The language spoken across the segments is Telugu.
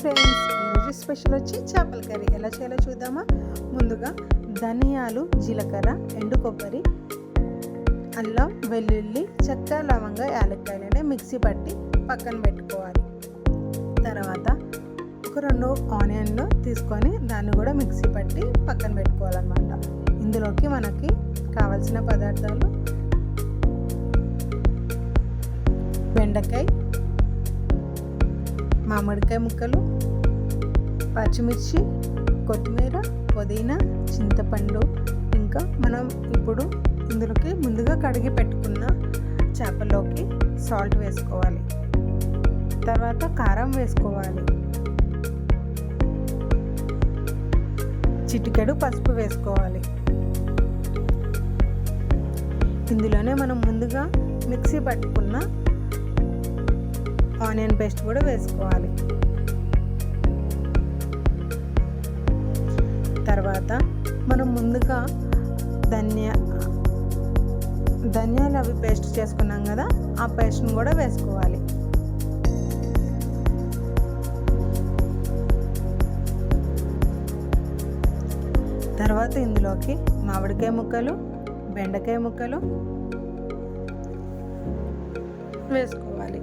ఫ్రెండ్స్ ఈరోజు స్పెషల్ వచ్చి చేపల కర్రీ. ఎలా చేయాలో చూద్దామా? ముందుగా ధనియాలు జీలకర్ర ఎండు కొబ్బరి అల్లం వెల్లుల్లి చెక్క లవంగ యాలక్కాయలనే మిక్సీ పట్టి పక్కన పెట్టుకోవాలి. తర్వాత ఒక రెండు ఆనియన్లు తీసుకొని దాన్ని కూడా మిక్సీ పట్టి పక్కన పెట్టుకోవాలన్నమాట. ఇందులోకి మనకి కావలసిన పదార్థాలు బెండకాయ మామిడికాయ ముక్కలు పచ్చిమిర్చి కొత్తిమీర పుదీనా చింతపండు. ఇంకా మనం ఇప్పుడు ఇందులోకి ముందుగా కడిగి పెట్టుకున్న చేపలోకి సాల్ట్ వేసుకోవాలి. తర్వాత కారం వేసుకోవాలి. చిటికెడు పసుపు వేసుకోవాలి. ఇందులోనే మనం ముందుగా మిక్సీ పట్టుకున్న ఆనియన్ పేస్ట్ కూడా వేసుకోవాలి. తర్వాత మనం ముందుగా ధనియా ధనియాలు అవి పేస్ట్ చేసుకున్నాం కదా ఆ పేస్ట్ని కూడా వేసుకోవాలి. తర్వాత ఇందులోకి మామిడికాయ ముక్కలు బెండకాయ ముక్కలు వేసుకోవాలి.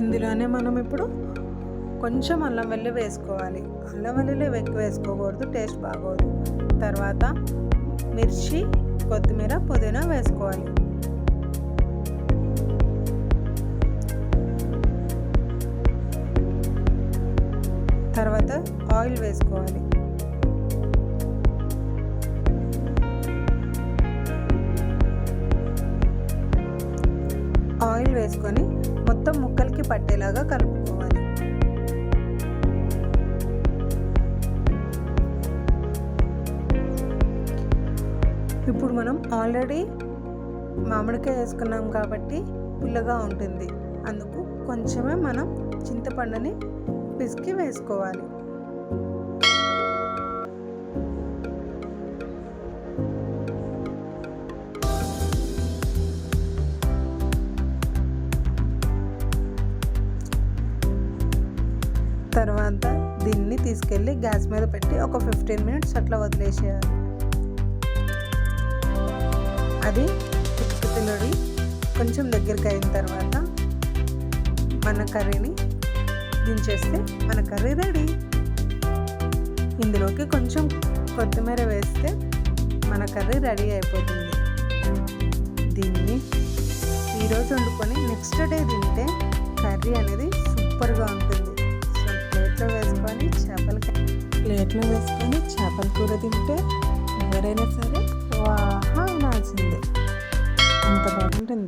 ఇందులోనే మనం ఇప్పుడు కొంచెం అల్లం వెల్లి వేసుకోవాలి. అల్లం వెల్లుల్లి ఎక్కువ వేసుకోకూడదు టేస్ట్ బాగోదు. తర్వాత మిర్చి కొత్తిమీర పుదీనా వేసుకోవాలి. తర్వాత ఆయిల్ వేసుకోవాలి. ఆయిల్ వేసుకొని మొత్తం ముక్కలకి పట్టేలాగా కలుపుకోవాలి. ఇప్పుడు మనం ఆల్రెడీ మామిడికాయ వేసుకున్నాం కాబట్టి పుల్లగా ఉంటుంది. అందుకు కొంచెమే మనం చింతపండుని పిసికి వేసుకోవాలి. తర్వాత దీన్ని తీసుకెళ్ళి గ్యాస్ మీద పెట్టి ఒక ఫిఫ్టీన్ మినిట్స్ అట్లా వదిలేసేయాలి. అది ఉతుకుతులడి కొంచెం దగ్గరికి అయిన తర్వాత మన కర్రీని దించేస్తే మన కర్రీ రెడీ. ఇందులోకి కొంచెం కొత్తిమీర వేస్తే మన కర్రీ రెడీ అయిపోతుంది. దీన్ని ఈరోజు వండుకొని నెక్స్ట్ డే తింటే కర్రీ అనేది సూపర్గా ఉంటుంది. వేసుకొని చేపల ప్లేట్లో వేసుకొని చేపల కూర తింటే ఎవరైనా సరే వాహా నాచింది అంత బాగుంటుంది.